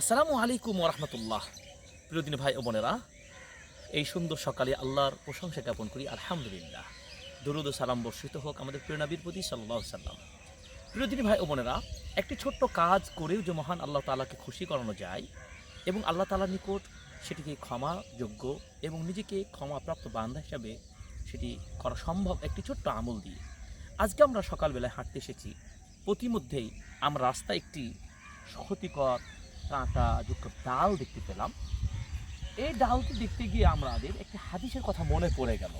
আসসালামু আলাইকুম রহমতুল্লাহ প্রিয়দিন ভাই ও বোনেরা, এই সুন্দর সকালে আল্লাহর প্রশংসা জ্ঞাপন করি, আলহামদুলিল্লাহ। দরুদ সালাম বর্ষিত হোক আমাদের প্রিয় নবীর প্রতি সাল্লাহ সাল্লাম। প্রিয়দিনী ভাই ও বোনেরা, একটি ছোট্ট কাজ করেও যে মহান আল্লাহ তালাকে খুশি করানো যায় এবং আল্লাহ তালার নিকট সেটিকে ক্ষমাযোগ্য এবং নিজেকে ক্ষমাপ্রাপ্ত বান্ধা হিসাবে সেটি করা সম্ভব একটি ছোট্ট আমল দিয়ে। আজকে আমরা সকালবেলায় হাঁটতে এসেছি। প্রতিমধ্যেই আমরা রাস্তায় একটি ক্ষতিকর কাঁটা যুক্ত ডাল দেখতে পেলাম। এই ডালটি দেখতে গিয়ে আমাদের একটি হাদিসের কথা মনে পড়ে গেল।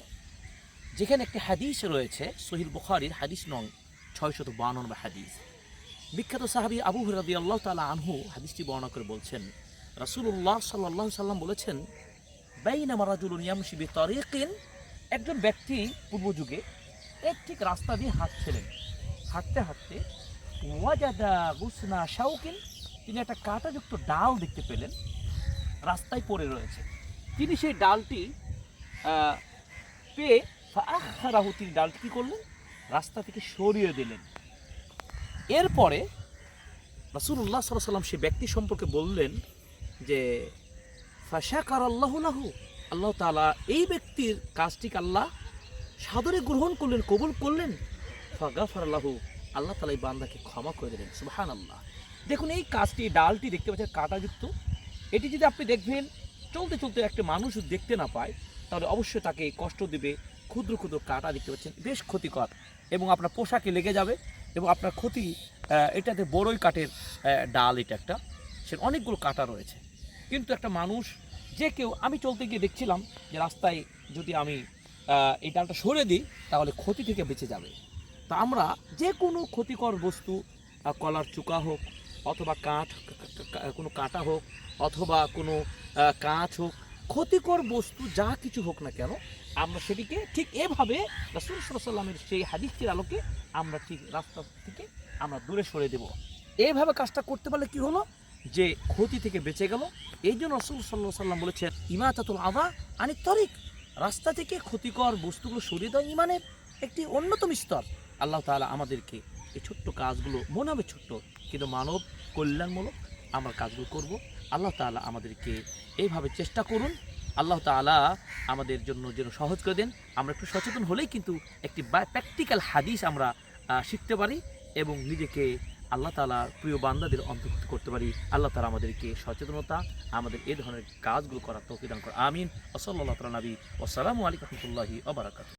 যেখানে একটি হাদিস রয়েছে সহিল বুখারির হাদিস নং ছয়শত বান্ন নম্বর হাদিস। বিখ্যাত সাহাবী আবু হরাদি আল্লাহ তালা আনহু হাদিসটি বর্ণনা করে বলছেন, রাসূলুল্লাহ সাল্লাহ সাল্লাম বলেছেন, বাইনামা রাজুলুন ইয়ামশি বিতারিকিন একজন ব্যক্তি পূর্বযুগে এক ঠিক রাস্তা দিয়ে হাঁটছিলেন। হাঁটতে হাঁটতে ওয়াজাদা গুসনা শাউকিন তিনি একটা কাঁটাযুক্ত ডাল দেখতে পেলেন, রাস্তায় পড়ে রয়েছে। তিনি সেই ডালটি পেয়ে রাহু তিনি ডালটি কী করলেন? রাস্তা থেকে সরিয়ে দিলেন। এরপরে সাল্লাল্লাহু সাল্লাম সেই ব্যক্তি সম্পর্কে বললেন যে ফাশাকার আল্লাহ লাহু। আল্লাহ তাআলা এই ব্যক্তির কাজটিকে আল্লাহ সাদরে গ্রহণ করলেন, কবুল করলেন? ফাগাফার আল্লাহু আল্লাহ তালা এই বান্দাকে ক্ষমা করে দিলেন সুবহান আল্লাহ দেখুন, এই কাজটি ডালটি দেখতে পাচ্ছেন, কাঁটাযুক্ত। এটি যদি আপনি দেখবেন, চলতে চলতে একটা মানুষ দেখতে না পায়, তাহলে অবশ্যই তাকে কষ্ট দেবে, ক্ষুদ্র ক্ষুদ্র কাঁটা দেখতে পাচ্ছেন, বেশ ক্ষতিকর এবং আপনার পোশাকে লেগে যাবে এবং আপনার ক্ষতি এটাতে বড়ই কাঠের ডাল এটা একটা। সে অনেকগুলো কাঁটা রয়েছে। কিন্তু একটা মানুষ, যে কেউ, আমি চলতে গিয়ে দেখছিলাম যে রাস্তায় যদি আমি এই ডালটা সরে দিই, তাহলে ক্ষতি থেকে বেঁচে যাবে। তা আমরা যে কোনো ক্ষতিকর বস্তু কলার চুকা হোক অথবা কাঠ কোনো কাঁটা হোক, অথবা কোনো কাঁচ হোক, ক্ষতিকর বস্তু যা কিছু হোক না কেন, আমরা সেটিকে ঠিক এভাবে রাসূল সাল্লামের সেই হাদিসটির আলোকে আমরা ঠিক রাস্তা থেকে আমরা দূরে সরে দেব। এইভাবে কাজটা করতে পারলে কি হলো? যে ক্ষতি থেকে বেঁচে গেল। এই জন্য রসুল সাল্লাহ সাল্লাম বলেছেন, ইমাতাতুল আদা আনি তরিক। রাস্তা থেকে ক্ষতিকর বস্তুগুলো সরিয়ে দেওয়া ইমানের একটি অন্যতম স্তর। আল্লাহ তাআলা আমাদেরকে এই ছোট্ট কাজগুলো মনে হবে ছোট্ট, কিন্তু মানব কল্যাণমূলক আমরা কাজগুলো করব। আল্লাহ তাআলা আমাদেরকে এইভাবে চেষ্টা করুন। আল্লাহ তাআলা আমাদের জন্য যেন সহজ করে দেন। আমরা একটু সচেতন হলেই কিন্তু একটি প্র্যাকটিক্যাল হাদিস আমরা শিখতে পারি এবং নিজেকে আল্লাহ তালার প্রিয় বান্দাদের অন্তর্ভুক্ত করতে পারি। আল্লাহ তালা আমাদেরকে সচেতনতা, আমাদের এ ধরনের কাজগুলো করার তৌফিক দান করে আমিন। ওসল্লাহ তালা নবী। ওসালামু আলাইকুম রহমতুল্লাহি ওবরাকাত